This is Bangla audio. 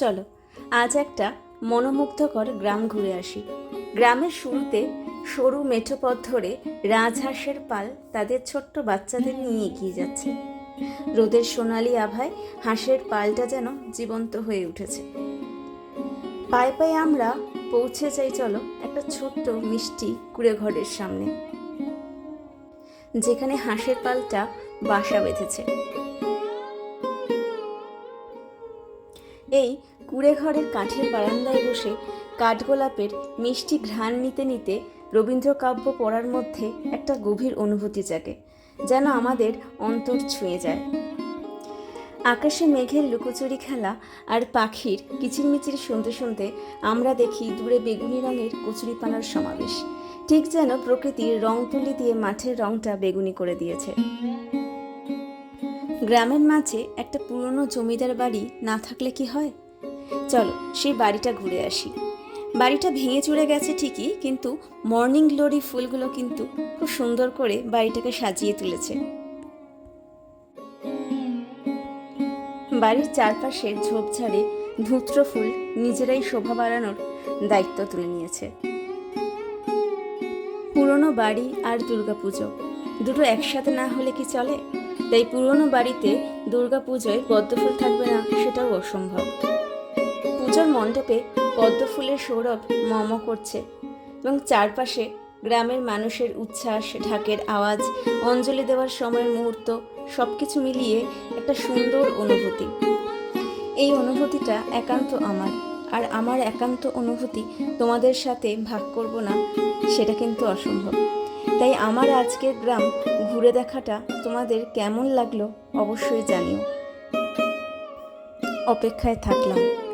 চলো, আজ একটা মনোমুগ্ধকর গ্রাম ঘুরে আসি। গ্রামের শুরুতে সরু মেঠো পথ ধরে রাজহাঁসের পাল তাদের ছোট্ট বাচ্চাদের নিয়ে এগিয়ে যাচ্ছে। রোদের সোনালি আভায় হাঁসের পালটা যেন জীবন্ত হয়ে উঠেছে। পায়ে পায়ে আমরা পৌঁছে যাই, চলো, একটা ছোট্ট মিষ্টি কুড়ে ঘরের সামনে। যেখানে হাঁসের পালটা বাসা বেঁধেছে। এই কুড়ে ঘরের কাঠের বারান্দায় বসে কাঠগোলাপের মিষ্টি ঘ্রাণ নিতে নিতে রবীন্দ্রকাব্য পড়ার মধ্যে একটা গভীর অনুভূতি জাগে, যেন আমাদের অন্তর ছুঁয়ে যায়। আকাশে মেঘের লুকোচুরি খেলা আর পাখির কিচিরমিচির শুনতে শুনতে আমরা দেখি দূরে বেগুনি রঙের কচুরিপানার সমাবেশ। ঠিক যেন প্রকৃতির রং তুলি দিয়ে মাঠের রংটা বেগুনি করে দিয়েছে। গ্রামের মাঝে একটা পুরনো জমিদার বাড়ি না থাকলে কি হয়? চলো, সেই বাড়িটা ঘুরে আসি। বাড়িটা ভেঙে চুরে গেছে ঠিকই, কিন্তু মর্নিং গ্লোরি ফুলগুলো কিন্তু খুব সুন্দর করে বাড়িটাকে সাজিয়ে তুলেছে। বাড়ির চারপাশে ঝোপঝাড়ে ধূত্র ফুল নিজেরাই শোভা বাড়ানোর দায়িত্ব তুলে নিয়েছে। পুরনো বাড়ি আর দুর্গাপুজো, দুটো একসাথে না হলে কি চলে? তাই পুরনো বাড়িতে দুর্গাপুজোয় পদ্মফুল থাকবে না, সেটাও অসম্ভব। পুজোর মণ্ডপে পদ্মফুলের সৌরভ মম করছে এবং চারপাশে গ্রামের মানুষের উচ্ছ্বাস, ঢাকের আওয়াজ, অঞ্জলি দেওয়ার সময়ের মুহূর্ত সব কিছু মিলিয়ে একটা সুন্দর অনুভূতি। এই অনুভূতিটা একান্ত আমার আর আমার একান্ত অনুভূতি তোমাদের সাথে ভাগ করব না, সেটা কিন্তু অসম্ভব। তাই আমার আজকের গ্রাম ঘুরে দেখাটা তোমাদের কেমন লাগল অবশ্যই জানিও। অপেক্ষায় থাকলাম।